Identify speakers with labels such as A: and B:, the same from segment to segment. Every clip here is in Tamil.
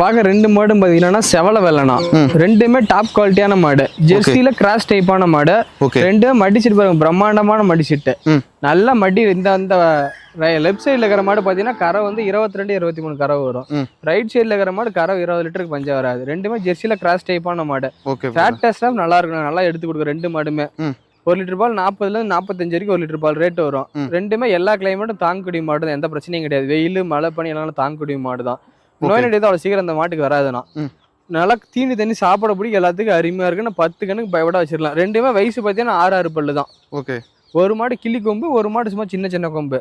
A: பார்க்க ரெண்டு மாடும் பார்த்தீங்கன்னா செவல வெள்ளனா. ரெண்டுமே டாப் குவாலிட்டியான மாடு. ஜெர்சியில கிராஸ் டைப்பான மாடு. ரெண்டுமே மடி செட்டு பாருங்க பிரம்மாண்டமான மடி செட்டு
B: ம்.
A: நல்ல மடி இந்த அந்த லெஃப்ட் சைடில் இருக்கிற மாடு பார்த்தீங்கன்னா கரை வந்து இருபத்தி ரெண்டு இருபத்தி மூணு கரை வரும். ரைட் சைடில் இருக்கிற மாடு கரை இருபது லிட்டருக்கு பஞ்சம் வராது. ரெண்டுமே ஜெர்சியில கிராஸ் டைப்பான மாடு. ஃபேட் டெஸ்ட்லாம் நல்லா இருக்கும் நல்லா எடுத்து கொடுக்கும் ரெண்டு மாடுமே. ஒரு லிட்டர் பால் நாற்பதுலேருந்து நாற்பத்தஞ்சு வரைக்கும் ஒரு லிட்டர் பால் ரேட் வரும். ரெண்டுமே எல்லா கிளைமேட்டும் தாங்கக்கூடிய மாடு தான் எந்த பிரச்சனையும் கிடையாது. வெயில் மழை பனி எல்லாம் தாங்கக்கூடிய மாடு தான் நோய் நொடி அவ்வளோ சீக்கிரம் அந்த மாட்டுக்கு வராதுண்ணா.
B: ம்.
A: நல்லா தீனி தண்ணி சாப்பிட பிடிக்க எல்லாத்துக்கும் அருமையா இருக்குன்னு பத்து கணக்கு பயப்பட வச்சிடலாம். ரெண்டுமே வயசு பார்த்தீங்கன்னா ஆறு ஆறு பல்லு தான்.
B: ஓகே
A: ஒரு மாடு கிளி கொம்பு ஒரு மாடு சும்மா சின்ன சின்ன கொம்பு.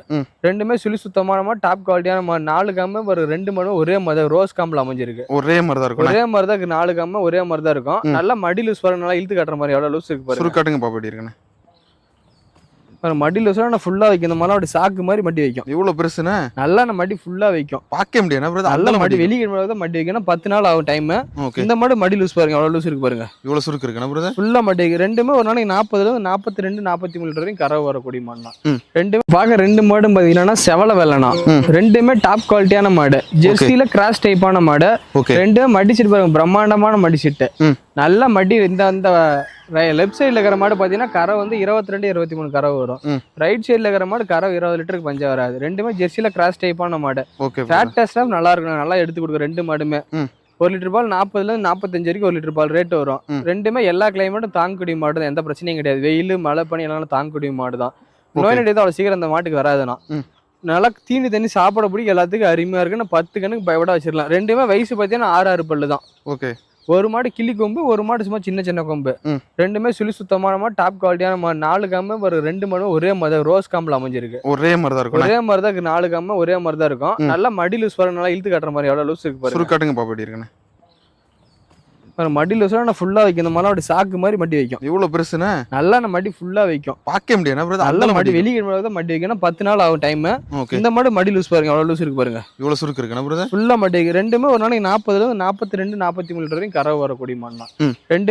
A: ரெண்டுமே சுழி சுத்தமான மாடு டாப் குவாலிட்டியான மாடு. நாலு காம்பு ஒரு ரெண்டு மாடும் ஒரே மாதிரி ரோஸ் காம்பில் அமைஞ்சிருக்கு.
B: ஒரே மாதிரி தான் இருக்கும்
A: ஒரே மாதிரி தான் இருக்கு. நாலு காம்பு ஒரே மாதிரி தான் இருக்கும். நல்லா மடி லூஸ் பாருங்க நல்லா இழுத்து காட்டுற மாதிரி எவ்வளோ லூஸ் இருக்கு பாருங்க.
B: சுருக்காட்டுங்க பாப்பா எப்படி
A: பாருங்க, மடி லூஸ் நான் ஃபுல்லா வைக்கும். இந்த மாதிரி அப்படி சாக்கு மாதிரி மடி வைக்கும்.
B: இவ்வளவு பெருசுண்ணே
A: நல்லா நம்ம மடி ஃபுல்லா வைக்கும்.
B: பார்க்க முடியாது.
A: நல்ல மடி வெளியே தான் மடி வைக்கணும். பத்து நாள் ஆகும் டைம் இந்த மாடு மடி லூஸ் பாருங்க எவ்வளவு லூஸ் இருக்கு பாருங்க.
B: இவ்வளவு சுருக்கு இருக்குண்ணே பிரதர்
A: ஃபுல்லா மடி. ரெண்டுமே ஒரு நாளைக்கு நாற்பதுல இருந்து நாற்பத்தி ரெண்டு நாற்பத்தி மூணு வரைக்கும் கரை வரக்கூடிய மாடு தான்.
B: ம்.
A: ரெண்டுமே பார்க்க ரெண்டு மாடும் பாத்தீங்கன்னா செவல வெள்ளனா. ரெண்டுமே டாப் குவாலிட்டியான மாடு. ஜெர்சியில கிராஸ் டைப்பான மாடு. ரெண்டுமே மடி செட்டு பாருங்க பிரம்மாண்டமான மடி செட்டு
B: ம்.
A: நல்ல மடி இந்த அந்த லெஃப்ட் சைடில் இருக்கிற மாடு பார்த்தீங்கன்னா கரை வந்து இருபத்தி ரெண்டு இருபத்தி மூணு கரை வரும். ரைட் சைடில் இருக்கிற மாடு கரை இருபது லிட்டருக்கு பஞ்சம் வராது. ரெண்டுமே ஜெர்சியில் கிராஸ் டைப்பான மாடு. ஃபேட் டெஸ்ட்லாம் நல்லா இருக்கும் நல்லா எடுத்து கொடுக்கும் ரெண்டு மாடுமே. ஒரு லிட்டர் பால் நாற்பதுலேருந்து நாற்பத்தஞ்சு வரைக்கும் ஒரு லிட்டர் பால் ரேட் வரும். ரெண்டுமே எல்லா கிளைமேட்டும் தாங்கக்கூடிய மாடு தான் எந்த பிரச்சனையும் கிடையாது. வெயில் மழை பனி எல்லாம் தாங்கக்கூடிய மாடு தான். நோய் நொடி அவ்வளோ சீக்கிரம் அந்த மாட்டுக்கு வராதுண்ணா.
B: ம்.
A: நல்லா தீனி தண்ணி சாப்பிட பிடிக்க எல்லாத்துக்கும் அருமையா இருக்குன்னு பத்து கணக்கு பயப்பட வச்சிடலாம். ரெண்டுமே வயசு பார்த்தீங்கன்னா ஆறு ஆறு பல்லு தான்
B: ஓகே
A: ஒரு மாடு கிளி கொம்பு ஒரு மாடு சும்மா சின்ன சின்ன கொம்பு. ரெண்டுமே சுழி சுத்தமான மாடு டாப் குவாலிட்டியான மாடு. நாலு காம்பு ஒரு ரெண்டு மாடும் ஒரே மாதிரி ரோஸ் காம்பில் அமைஞ்சிருக்கு.
B: ஒரே மாதிரி தான் இருக்கும்
A: ஒரே மாதிரி தான் இருக்கு நாலு காம்பு ஒரே மாதிரி தான் இருக்கும். நல்லா மடி லூஸ் பாருங்க நல்லா இழுத்து காட்டுற மாதிரி எவ்வளோ லூஸ் இருக்கு பாருங்க.
B: சுருக்காட்டுங்க பாப்பா எப்படி
A: பாருங்க, மடி லூஸ் நான் ஃபுல்லா வைக்கும். இந்த மாதிரி அப்படி சாக்கு மாதிரி மடி வைக்கும்.
B: இவ்வளவு பெருசுண்ணே
A: நல்லா நம்ம மடி ஃபுல்லா வைக்கும்.
B: பார்க்க முடியாது.
A: நல்ல மடி வெளியே தான் மடி வைக்கணும் பத்து நாள் ஆகும் டைம் இந்த மாடு மடி லூஸ் பாருங்க எவ்வளோ லூஸ் இருக்கு பாருங்க.
B: இவ்வளவு சுருக்கு பிரதர்?
A: ஃபுல்லா மடி. ரெண்டுமே ஒரு நாளைக்கு நாற்பதுல இருந்து நாற்பத்தி ரெண்டு நாற்பத்தி மூணு லிட்டர் வரைக்கும் கறவை வரக்கூடிய மாடு தான்.
B: ம்.
A: ரெண்டுமே